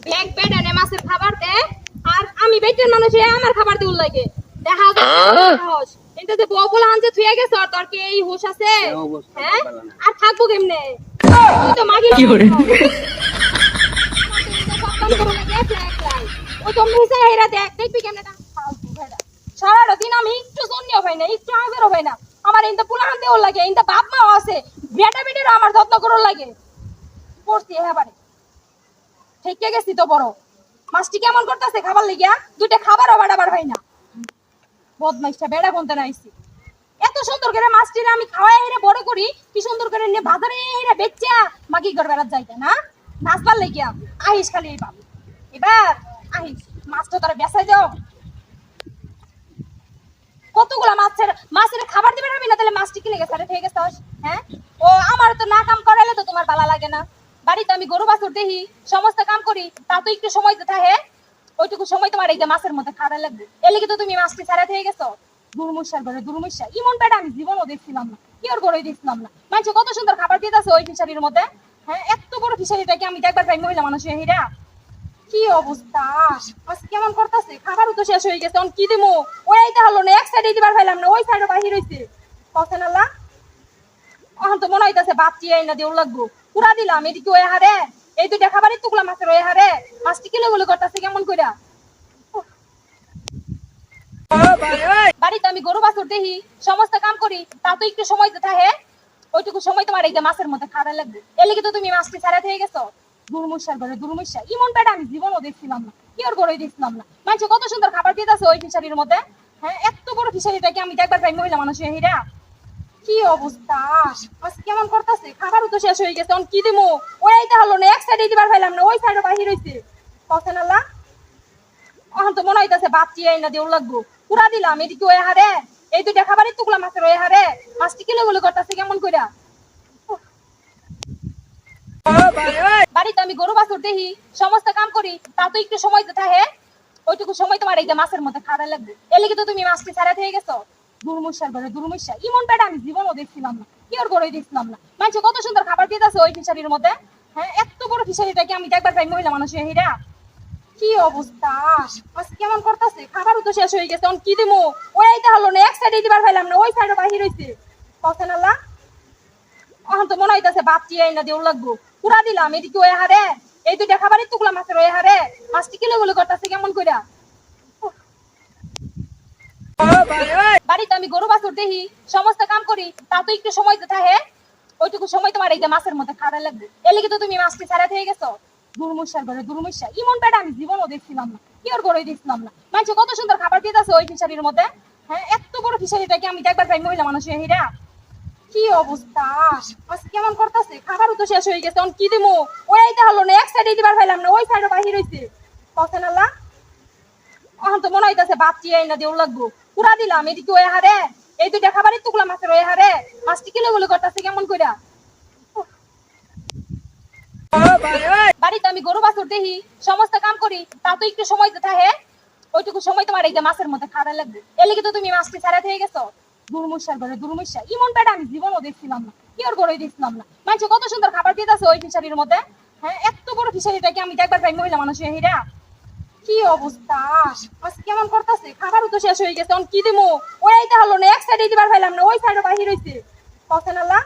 Bag মাছের খাবার দে আর আমি বেটের মানুষ আমার খাবার দিউল লাগে দেখা সাহস কিন্তু যে বউ আনছে থুয়ে গেছ তোর কি এই হুশ আছে আর থাকব কেমনে তুই তো মাগি কি করে ও তো মিশে হেরা দেখ দেখবি কেমনে না ফালতু ভেড়া সারাটা দিন আমি একটু সন্নিও হয় না একটু আগেরও হয় না আমার ইন্দা পুলা আনতে ওর লাগে, ইন্দা বাপ মাও আছে বেটা বেটির আমার যত্ন করার লাগে। পড়ছি এবারে থেকে গেছি তো বড়। মাছটি কেমন করতেছে খাবার লিগিয়া? দুইটা খাবার আবার আবার হয় না। বদমাইশটা বেড়া বলতে নাইছি। এত সুন্দর করে মাছটি আমি খাওয়াই হেরে বড় করি, কি সুন্দর করে নিয়ে বাজারে হেরে বেচা মাগি ঘর বেড়াত যাইতে, না? নাচবার লেগিয়া। আহিস খালি এই বাপ। এবার আহিস মাছটা তোরা বেসাই যাও কতগুলা মাছের মাছের খাবার দিবে না তাহলে মাছটি কিনে গেছে? আরে ঠিক আছে হ্যাঁ? ও আমার তো না কাম করাইলে তো তোমার ভালো লাগে না। বাড়িতে আমি গরু, বাছুর দেখি, সমস্ত কাম করি, তা তো একটু সময় দিতে হে ওইটুকু সময় তোমার এই যে মাছের মধ্যে খাড়া লাগবে। এলিগে তো তুমি মাছটি ছাড়া থেকে গেছো। দুর্মুষার ঘরে দুর্মুষা ইমন পেটা আমি জীবনও দেখছিলাম না। কি ওর ঘরে দেখছিলাম না। মানুষ কত সুন্দর খাবার দিতেছে ওই ফিশারির মধ্যে। হ্যাঁ এত বড় ফিশারিটাকে আমি দেখবার পাই? মহিলা মানুষ হিরা কি অবস্থা? কেমন করতেছে? খাবারও তো শেষ হয়ে গেছে। কি দিমু? ওই আইতে হলো না, এক সাইডে দিবার পাইলাম না, ওই সাইডে বাহির হইছে। কথা নালা এখন তো মনে হইতাছে বাপটি আই না দেউ লাগবো। পুরা দিলাম, এদিকে ওই হারে এই দুইটা খাবারই টুকলা মাছের ওই হারে মাছটি কিলো গুলো করতেছে কেমন কইরা? বাড়িতে আমি গরু সমস্ত কাম করি, তা তো একটু সময় ওইটুকু সময় তোমার এই মাছের মধ্যে খাড়া লাগবে। এলিগে তো তুমি মাছটি ছাড়া থেকে গেছো। দুর্মুষার ঘরে, দুর্মুষা। ইমন পেটা আমি জীবনও দেখছিলাম না। কি ওর দেখছিলাম না। মানুষ কত সুন্দর খাবার দিতেছে ওই ফিশারির মধ্যে। হ্যাঁ এত বড় ফিশারিটাকে আমি দেখবার পাই মহিলা মানুষ কি অবস্থা? আজ কেমন করতেছে? খাবারও তো শেষ হয়ে গেছে কি দিমু? ওই আইতে হলো না, এক সাইডে দিবার পাইলাম না, ওই সাইডে বাহির হইছে। কথা নালা এখন তো মনে হইতাছে বাপটি আই না দেউ লাগবো। পুরা দিলাম, এদিকে ওই হারে। এই দুইটা খাবারই টুকলা মাছের ওই হারে। মাছটি কিলো গুলো করতেছে, কেমন কইরা? বাড়িতে আমি গরু, বাছুর দেখি, সমস্ত কাম করি, তা তো একটু সময় দিতে হে ওইটুকু সময় তোমার এই মাছের মধ্যে খাড়া লাগবে। এলিগে তো তুমি মাছটি ছাড়া থেকে গেছো। ঘরে ইমন আমি জীবনও দেখছিলাম না। ঘরে দেখছিলাম না। কত সুন্দর খাবার ওই ফিশারির মধ্যে? হ্যাঁ এত বড় আমি মহিলা মানুষ হিরা? কি অবস্থা? আজ কেমন করতেছে? খাবারও তো শেষ হয়ে গেছে কি দিমু? ওই আইতে হলো না, এক সাইডে দিবার না, ওই সাইডে বাহির হইছে। কথা এখন তো মনে হইতাছে বাপটি আই না দেউ লাগবো? পুরা দিলাম, এদিকে ওই হারে। এই দুইটা খাবারই টুকলা মাছের ওই হারে। মাছটি কিলো করতেছে কেমন কইরা? বাড়িতে আমি গরু, বাছুর দেখি, সমস্ত কাম করি তা তো একটু সময় দিতে হে ওইটুকু সময় তোমার এই যে মাছের মধ্যে খাড়া লাগবে। এলিগে তো তুমি মাছটি ছাড়া থেকে গেছো। দুর্মুষার ঘরে দুর্মুষা ইমন পেটা আমি জীবনও দেখছিলাম না। কি ওর ঘরে দেখছিলাম না। মানুষ কত সুন্দর খাবার দিতেছে ওই ফিশারির মধ্যে। হ্যাঁ এত বড় ফিশারিটাকে আমি দেখবার পাই? মহিলা মানুষ হিরা। কি অবস্থা? আজ কেমন করতেছে? খাবারও তো শেষ হয়ে গেছে। কি দিমু? ওই আইতে হলো না, এক সাইডে দিবার পাইলাম না, ওই সাইডে বাহির হইছে। কথা নালা এখন তো মনে হইতাছে বাপটি আই না দেউ লাগবো। পুরা দিলাম, এদিকে ওই হারে এই দুইটা খাবারই টুকলা মাছের ওই হারে মাছটি কিলো গুলো করতেছে কেমন কইরা? বাড়িতে আমি গরু বাছুর দেখি, সমস্ত কাম করি, তা তো একটু সময় দিতে হে ওইটুকু সময় তোমার এই মাছের মধ্যে খাড়া লাগবে। এলিগে তো তুমি মাছটি ছাড়া থেকে গেছো। দুর্মুষার ঘরে, দুর্মুষা। ইমন পেটা আমি জীবনও দেখছিলাম না। কি ওর ঘরে দেখছিলাম না। মানুষ কত সুন্দর খাবার দিতেছে ওই ফিশারির মধ্যে? হ্যাঁ এত বড় ফিশারিটাকে আমি দেখবার পাই মহিলা মানুষ হিরা কি অবস্থা? আজ কেমন করতেছে? খাবারও তো শেষ হয়ে গেছে কি দিমু? ওই আইতে হলো না, এক সাইডে দিবার পাইলাম না, ওই সাইডে বাহির হইছে। কথা নালা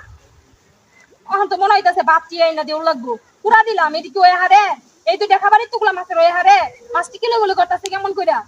এখন তো মনে হইতাছে বাপটি আই না দেউ লাগবো। পুরা দিলাম, এদিকে ওই হারে এই দুইটা খাবারই টুকলা মাছের ওই হারে মাছটি কিলো গুলো করতেছে, কেমন কইরা?